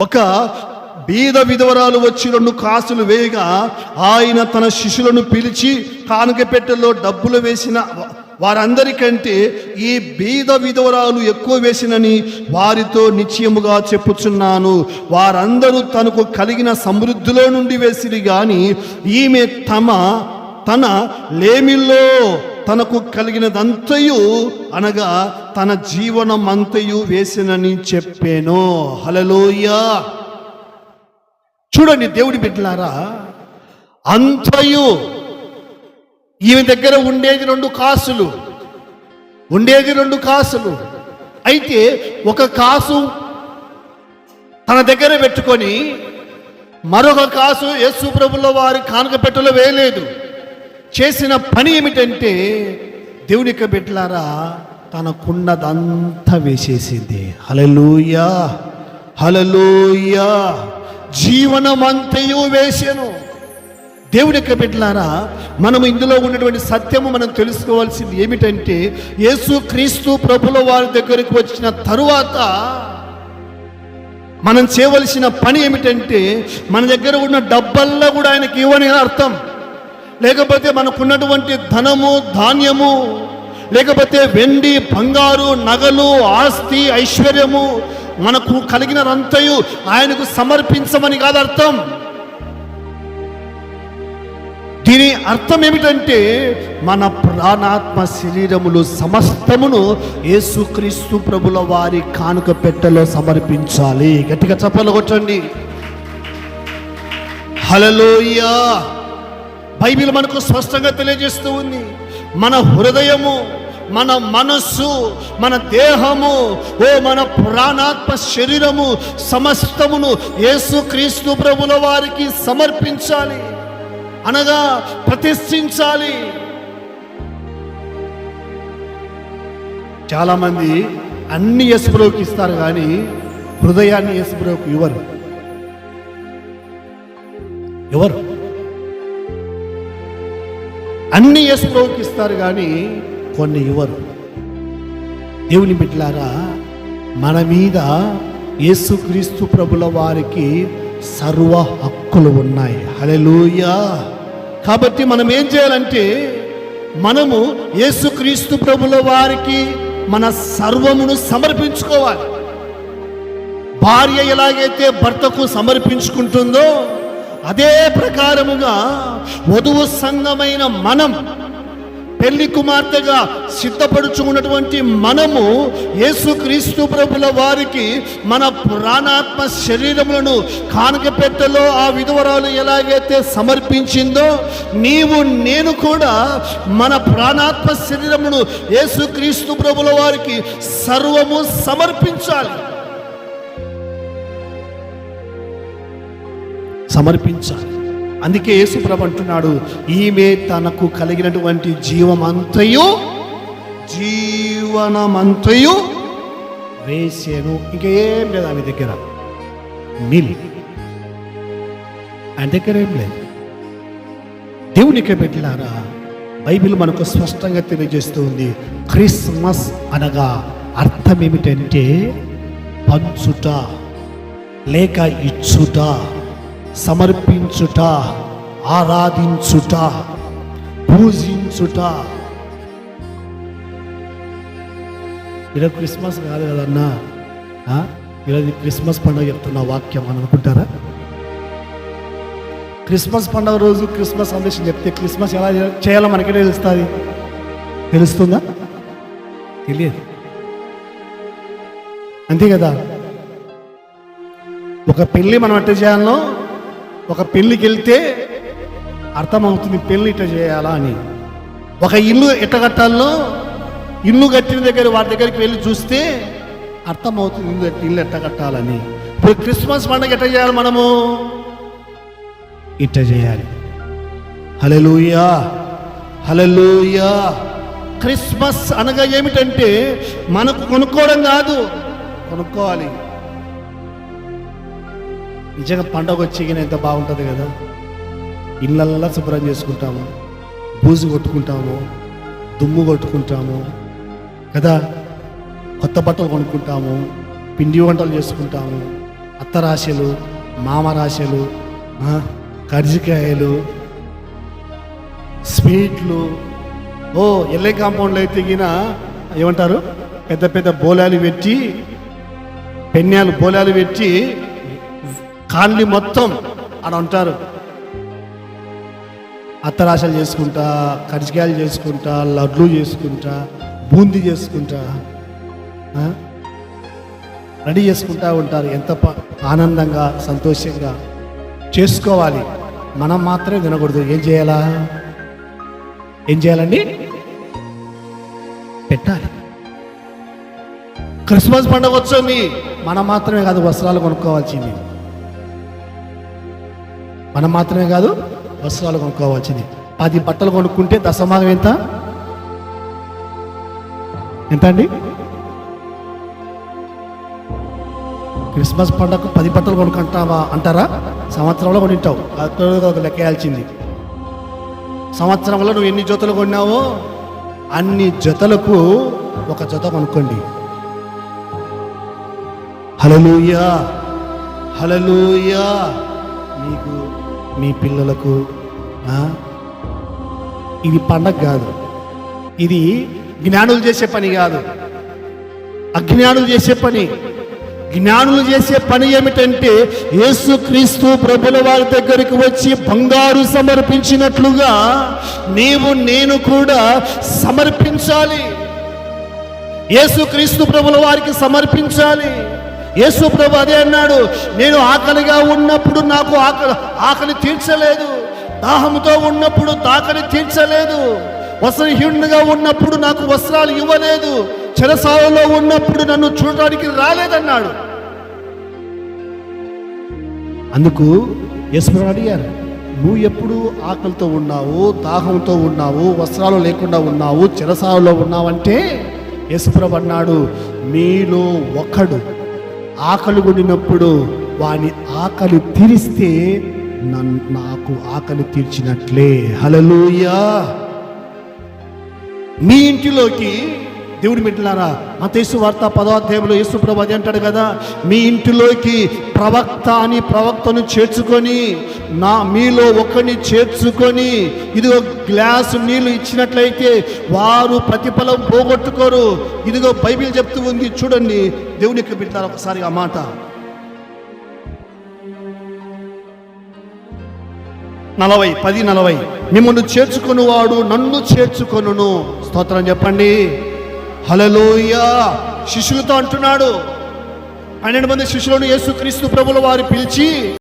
ఒక బీద విధవరాలు వచ్చి రెండు కాసులు వేయగా ఆయన తన శిష్యులను పిలిచి కానుక పెట్టెలో డబ్బులు వేసిన వారందరికంటే ఈ బీద విధవరాలు ఎక్కువ వేసినని వారితో నిశ్చయముగా చెప్పుచున్నాను. వారందరూ తనకు కలిగిన సమృద్ధిలో నుండి వేసిరి కానీ ఈమె తమ తన లేమిల్లో తనకు కలిగినదంతయు అనగా తన జీవనం అంతయు వేసినని చెప్పాను. హలలోయ చూడండి దేవుడి బిడ్డలారా అంతయు ఈమె దగ్గర ఉండేది రెండు కాసులు ఉండేది రెండు కాసులు. అయితే ఒక కాసు తన దగ్గర పెట్టుకొని మరొక కాసు యేసు ప్రభుల వారి కానుక పెట్టలో వేయలేదు. చేసిన పని ఏమిటంటే దేవుని యొక్క బిడ్డలారా తనకున్నదంతా వేసేసింది. హలలోయా హలలోయా జీవనమంతయు వేసాను. దేవుడి యొక్క బిడ్డలారా మనం ఇందులో ఉన్నటువంటి సత్యము మనం తెలుసుకోవాల్సింది ఏమిటంటే యేసు క్రీస్తు ప్రభుల వారి దగ్గరికి వచ్చిన తరువాత మనం చేయవలసిన పని ఏమిటంటే మన దగ్గర ఉన్న డబ్బల్లో కూడా ఆయనకి ఇవ్వని అర్థం. లేకపోతే మనకున్నటువంటి ధనము ధాన్యము లేకపోతే వెండి బంగారు నగలు ఆస్తి ఐశ్వర్యము మనకు కలిగినదంతయు ఆయనకు సమర్పించమని కాదు అర్థం. దీని అర్థం ఏమిటంటే మన ప్రాణాత్మ శరీరములు సమస్తమును యేసుక్రీస్తు ప్రభుల వారి కానుక పెట్టెలో సమర్పించాలి. గట్టిగా చప్పలు కొట్టండి హలలోయ బైబిల్ మనకు స్పష్టంగా తెలియజేస్తూ ఉంది. మన హృదయము మన మనస్సు మన దేహము ఓ మన ప్రాణాత్మ శరీరము సమస్తమును యేసుక్రీస్తు ప్రభుల వారికి సమర్పించాలి. అనగా ప్రతిష్ఠించాలి. చాలామంది అన్ని యశ్వరోకి ఇస్తారు కానీ హృదయాన్ని యశ్వరోకి ఇవ్వరు. ఎవరు? అన్ని యశుబ్రోకి ఇస్తారు కానీ కొన్ని ఇవ్వరు. దేవుని బిడ్డలారా మన మీద యేసుక్రీస్తు ప్రభుల వారికి సర్వ హక్కులు ఉన్నాయి. హల్లెలూయా! కాబట్టి మనం ఏం చేయాలంటే మనము యేసుక్రీస్తు ప్రభుల వారికి మన సర్వమును సమర్పించుకోవాలి. భార్య ఎలాగైతే భర్తకు సమర్పించుకుంటుందో అదే ప్రకారముగా వధువు సంఘమైన మనం పెళ్ళి కుమార్తెగా సిద్ధపడుచుకున్నటువంటి మనము యేసుక్రీస్తు ప్రభుల వారికి మన ప్రాణాత్మ శరీరములను కానుక ఆ విధవరాలు ఎలాగైతే సమర్పించిందో నీవు నేను కూడా మన ప్రాణాత్మ శరీరమును యేసుక్రీస్తు ప్రభుల వారికి సర్వము సమర్పించాలి. సమర్పించాలి. అందుకే యేసుప్రభు అంటున్నాడు ఈమె తనకు కలిగినటువంటి జీవమంతయు జీవనమంతయు వేసేను. ఇంకేం లేదు ఆమె దగ్గర. మిల్ ఆయన దగ్గర ఏం లేదు. దేవునికి పెట్టినారా? బైబిల్ మనకు స్పష్టంగా తెలియజేస్తూ ఉంది. క్రిస్మస్ అనగా అర్థం ఏమిటంటే పంచుట లేక ఇచ్చుట. సమర్పించుట ఆరాధించుట పూజించుట. ఈరోజు క్రిస్మస్ కాదు కదన్నా? ఈరోజు క్రిస్మస్ పండుగ చెప్తున్న వాక్యం అని అనుకుంటారా? క్రిస్మస్ పండుగ రోజు క్రిస్మస్ సందేశం చెప్తే క్రిస్మస్ ఎలా చేయాలో మనకే తెలుస్తుంది. తెలుస్తుందా? తెలియదు. అంతే కదా? ఒక పెళ్ళి మనం ఎట్ట చేయాలో ఒక పెళ్ళికి వెళ్తే అర్థమవుతుంది పెళ్ళి ఇట్ట చేయాలా అని. ఒక ఇల్లు ఎట్ట కట్టాలో ఇల్లు కట్టిన దగ్గర వారి దగ్గరికి వెళ్ళి చూస్తే అర్థమవుతుంది ఇల్లు ఎట్ట- ఇల్లు ఎట్ట కట్టాలని. ఇప్పుడు క్రిస్మస్ పండుగ ఎట్ట చేయాలి మనము? ఇట్ట చేయాలి. హలలుయా హలలుయా క్రిస్మస్ అనగా ఏమిటంటే మనకు కొనుక్కోవడం కాదు కొనుక్కోవాలి. నిజంగా పండగ వచ్చి ఎంత బాగుంటుంది కదా? ఇళ్ళల్లా శుభ్రం చేసుకుంటాము బూజు కొట్టుకుంటాము దుమ్ము కొట్టుకుంటాము కదా? కొత్త బట్టలు కొనుక్కుంటాము పిండి వంటలు చేసుకుంటాము అత్తరాశలు మామరాశలు కర్జికాయలు స్వీట్లు. ఓ ఎల్లే కాంపౌండ్లో అయితే గిన ఏమంటారు? పెద్ద పెద్ద బోలాలు పెట్టి పెన్యాలు బోలాలు పెట్టి కాళ్ళని మొత్తం అని అంటారు అత్తరాశలు చేసుకుంటా కరిచికాయలు చేసుకుంటా లడ్లు చేసుకుంటా బూందీ చేసుకుంటా రెడీ చేసుకుంటా ఉంటారు. ఎంత ఆనందంగా సంతోషంగా చేసుకోవాలి. మనం మాత్రమే వినకూడదు. ఏం చేయాలా? ఏం చేయాలండి? పెట్టాలి. క్రిస్మస్ పండుగ వచ్చింది మనం మాత్రమే కాదు వస్త్రాలు కొనుక్కోవాల్సింది. మనం మాత్రమే కాదు వస్త్రాలు కొనుక్కోవాల్సింది. పది బట్టలు కొనుక్కుంటే దశమాగం ఎంత? ఎంత అండి? క్రిస్మస్ పండగకు పది బట్టలు కొనుక్కుంటావా అంటారా? సంవత్సరంలో కొనింటావు. అది ఒక లెక్కేయాల్సింది. సంవత్సరంలో నువ్వు ఎన్ని జతలు కొన్నావో అన్ని జతలకు ఒక జత కొనుక్కోండి. హలలుయా హలలుయా నీకు మీ పిల్లలకు ఆ? ఇది పండగ కాదు. ఇది జ్ఞానులు చేసే పని కాదు. అజ్ఞానులు చేసే పని. జ్ఞానులు చేసే పని ఏమిటంటే యేసుక్రీస్తు ప్రభుల వారి దగ్గరికి వచ్చి బంగారు సమర్పించినట్లుగా నీవు నేను కూడా సమర్పించాలి. యేసుక్రీస్తు ప్రభుల వారికి సమర్పించాలి. యేసు ప్రభు అదే అన్నాడు నేను ఆకలిగా ఉన్నప్పుడు నాకు ఆకలి ఆకలి తీర్చలేదు. దాహంతో ఉన్నప్పుడు దాకలి తీర్చలేదు. వస్త్రహీనుడిగా ఉన్నప్పుడు నాకు వస్త్రాలు ఇవ్వలేదు. చెరసాలలో ఉన్నప్పుడు నన్ను చూడడానికి రాలేదన్నాడు. అందుకు యశ్వరు అడిగారు నువ్వు ఎప్పుడు ఆకలితో ఉన్నావు దాహంతో ఉన్నావు వస్త్రాలు లేకుండా ఉన్నావు చెరసాలలో ఉన్నావంటే? యశ్వరబు అన్నాడు మీలో ఒకడు ఆకలి కొనినప్పుడు వాని ఆకలి తీరిస్తే నన్ను నాకు ఆకలి తీర్చినట్లే. హలలుయా మీ ఇంటిలోకి దేవుని బిడ్డలారా మతేసు వార్త పదవాధ్యాయంలో యేసు ప్రభు అది అంటాడు కదా మీ ఇంటిలోకి ప్రవక్త అని ప్రవక్తను చేర్చుకొని నా మీలో ఒకరిని చేర్చుకొని ఇదిగో గ్లాసు నీళ్ళు ఇచ్చినట్లయితే వారు ప్రతిఫలం పోగొట్టుకోరు. ఇదిగో బైబిల్ చెప్తూ ఉంది చూడండి దేవునికి బిడ్డారు ఒకసారి ఆ మాట. నలభై పది నలభై మిమ్మల్ని చేర్చుకునేవాడు నన్ను చేర్చుకొనును. స్తోత్రం చెప్పండి. హలలోయ శిష్యులతో అంటున్నాడు. పన్నెండు మంది శిష్యులను యేసుక్రీస్తు ప్రభుల వారు పిలిచి